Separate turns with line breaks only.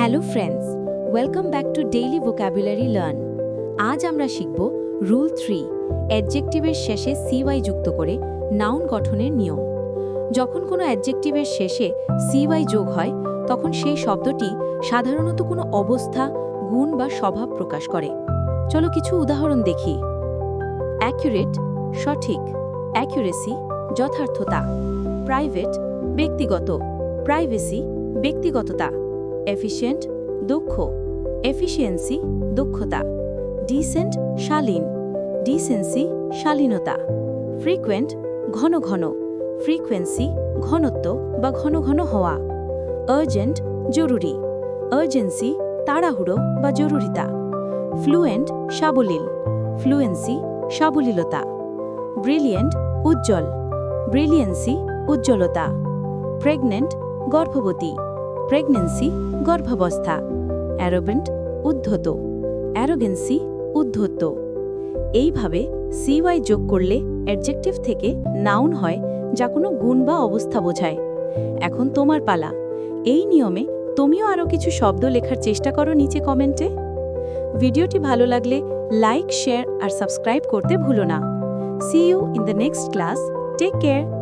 Hello friends welcome back to daily vocabulary learn আজ আমরা শিখব রুল থ্রি, অ্যাডজেক্টিভের শেষে সিওয়াই যুক্ত করে নাউন গঠনের নিয়ম। যখন কোনো অ্যাডজেক্টিভের শেষে সিওয়াই যোগ হয়, তখন সেই শব্দটি সাধারণত কোনো অবস্থা, গুণ বা স্বভাব প্রকাশ করে। চলো কিছু উদাহরণ দেখি। অ্যাকুরেট সঠিক অ্যাকুরেসি যথার্থতা প্রাইভেট ব্যক্তিগত প্রাইভেসি ব্যক্তিগততা। এফিশিয়েন্ট দক্ষ এফিসিয়েন্সি দক্ষতা ডিসেন্ট, শালীন। ডিসেন্সি, শালীনতা। ফ্রিকোয়েন্ট, ঘন ঘন। ফ্রিকোয়েন্সি, ঘনত্ব বা ঘন ঘন হওয়া। আর্জেন্ট, জরুরি। আর্জেন্সি, তাড়াহুড়ো বা জরুরিতা। ফ্লুয়েন্ট, সাবলীল। ফ্লুয়েন্সি, সাবলীলতা। ব্রিলিয়েন্ট, উজ্জ্বল। ব্রিলিয়েন্সি, উজ্জ্বলতা। প্রেগনেন্ট, গর্ভবতী। প্রেগনেন্সি গর্ভাবস্থা। অ্যারোবেন্ট উদ্ধত। অ্যারোগেন্সি উদ্ধত এইভাবে সিওয়াই যোগ করলে অ্যাডজেক্টিভ থেকে নাউন হয়, যা কোনো গুণ বা অবস্থা বোঝায়। এখন তোমার পালা। এই নিয়মে তুমিও আরও কিছু শব্দ লেখার চেষ্টা করো নিচে কমেন্টে। ভিডিওটি ভালো লাগলে লাইক শেয়ার আর সাবস্ক্রাইব করতে ভুলো না। See you in the next class take care